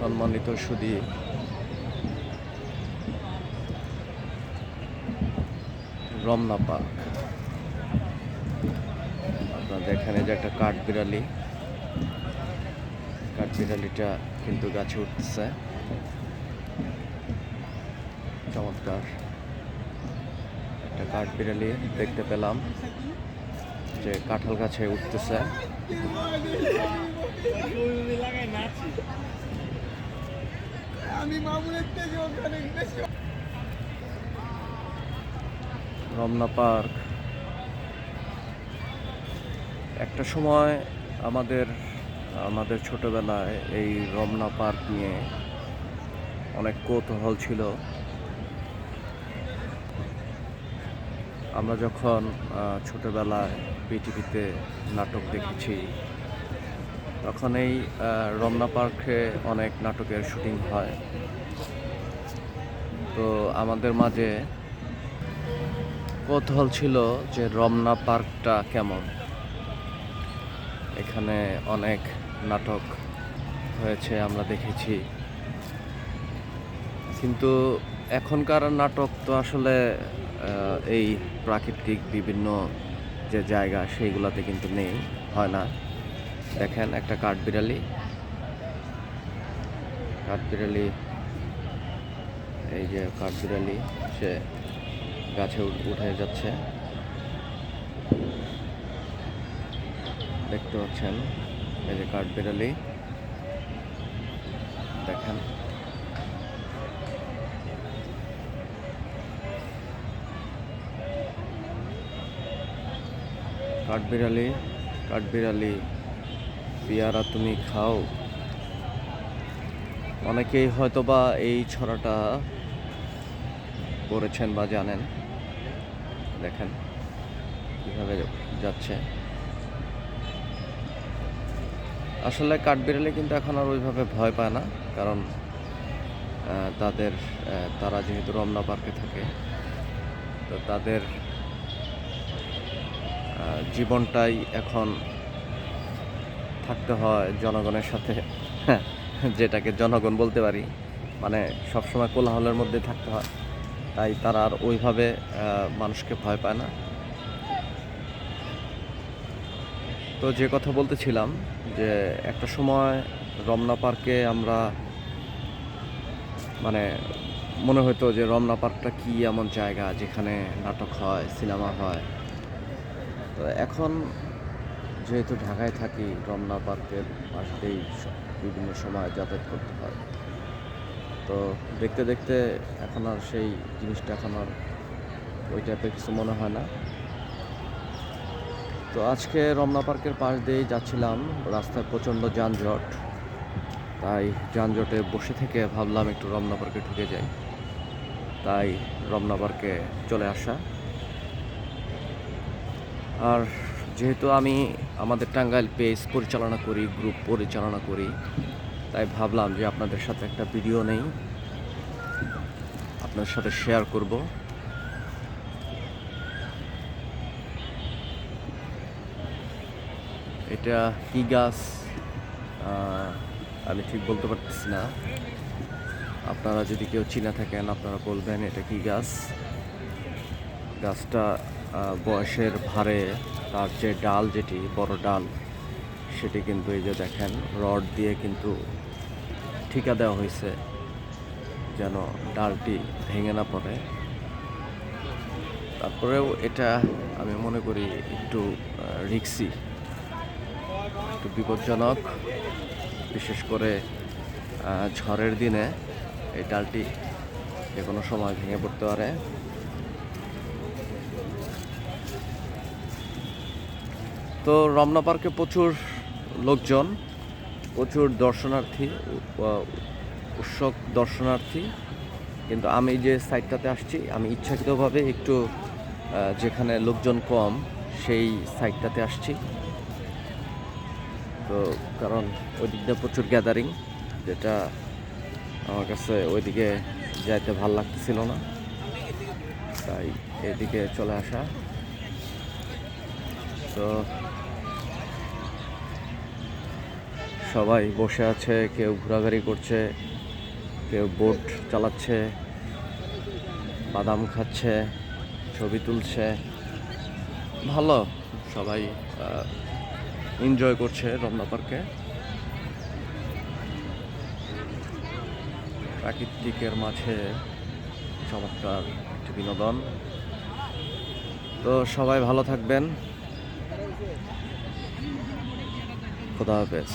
সম্মানিত সুদী। রমনা পার্ক। আপনাদের এখানে যে একটা কাঠ বিড়ালি কাঠ বিড়ালিটা কিন্তু গাছে উঠতেছে। চমৎকার। একটা কাঠ বিড়ালি দেখতে পেলাম যে কাঁঠাল গাছে উঠতেছে আমি মামুনের থেকে ওখানে বেশি রমনা পার্ক। একটা সময় আমাদের আমাদের ছোটবেলায় এই রমনা পার্ক নিয়ে অনেক কৌতূহল ছিল। আমরা যখন ছোটবেলায় পৃথিবীতে নাটক দেখেছি তখন এই রমনা পার্কে অনেক নাটকের শুটিং হয়। তো আমাদের মাঝে কৌতূহল ছিল যে রমনা পার্কটা কেমন। এখানে অনেক নাটক হয়েছে, আমরা দেখেছি। কিন্তু এখনকার নাটক তো আসলে এই প্রাকৃতিক বিভিন্ন যে জায়গা, সেইগুলোতে কিন্তু নেই, হয় না। দেখেন একটা কাঠবিড়ালি কাঠবিড়ালি এই যে কাঠবিড়ালি সে গাছে উঠ- যাচ্ছে। দেখতে পাচ্ছেন, এই যে কাঠবিড়ালি দেখেন। কাঠবিড়ালি কাঠবিড়ালি পেয়ারা তুমি খাও। অনেকেই হয়তো বা এই ছড়াটা করেছেন বা জানেন। দেখেন কীভাবে যাচ্ছে। আসলে কাঠবিড়ালি কিন্তু এখন আর ওইভাবে ভয় পায় না, কারণ তাদের তারা যেহেতু রমনা পার্কে থাকে, তো তাদের জীবনটাই এখন থাকতে হয় জনগণের সাথে। যেটাকে জনগণ বলতে পারি। মানে সবসময় কোলাহলের মধ্যে থাকতে হয়। তাই তারা আর ওইভাবে মানুষকে ভয় পায় না। তো যে কথা বলতেছিলাম যে একটা সময় রমনা পার্কে আমরা মানে মনে হতো যে রমনা পার্কটা কি এমন জায়গা যেখানে নাটক হয়, সিনেমা হয়। তো এখন যেহেতু ঢাকায় থাকি, রমনা পার্কের পাশ দিয়েই বিভিন্ন সময় যাতায়াত করতে হয়। তো দেখতে দেখতে এখন আর সেই জিনিসটা এখন আর ওই টাইপের কিছু মনে হয় না। তো আজকে রমনা পার্কের পাশ দিয়েই যাচ্ছিলাম, রাস্তায় প্রচণ্ড যানজট। তাই যানজটে বসে থেকে ভাবলাম একটু রমনা পার্কে ঢুকে যাই। তাই রমনা পার্কে চলে আসা। আর যেহেতু আমি আমাদের টাঙ্গাইল পেজ পরিচালনা করি গ্রুপ পরিচালনা করি, তাই ভাবলাম যে আপনাদের সাথে একটা ভিডিও নেই। আপনার সাথে শেয়ার করব। এটা কি গাছ? আমি ঠিক বলতে পারতেছি না। আপনারা যদি কেউ চিনা থাকেন, আপনারা বলবেন এটা কি গাছ? গাছটা বয়সের ভারে তার যে ডাল যেটি, বড় ডাল, সেটি কিন্তু এই যে দেখেন, রড দিয়ে কিন্তু ঠিকা দেওয়া হয়েছে যেন ডালটি ভেঙে না পড়ে। তারপরেও এটা আমি মনে করি একটু রিক্সি, একটু বিপজ্জনক। বিশেষ করে ঝড়ের দিনে এই ডালটি যে কোনো সময় ভেঙে পড়তে পারে। তো রমনা পার্কে প্রচুর লোকজন, প্রচুর দর্শনার্থী উৎসব দর্শনার্থী। কিন্তু আমি যে সাইডটাতে আসছি, আমি ইচ্ছাকৃতভাবে একটু যেখানে লোকজন কম, সেই সাইডটাতে আসছি। তো কারণ ওই দিকটা প্রচুর গ্যাদারিং যেটা আমার কাছে ওইদিকে যাইতে ভালো লাগতেছিল না। তাই এদিকে চলে আসা। তো সবাই বসে আছে, কেউ ঘোরাঘুরি করছে, কেউ বোট চালাচ্ছে, বাদাম খাচ্ছে, ছবি তুলছে। ভালো, সবাই এনজয় করছে রমনা পার্কে প্রাকৃতিকের মাঝে চমৎকার একটি বিনোদন। তো সবাই ভালো থাকবেন। খোদা হাফেজ।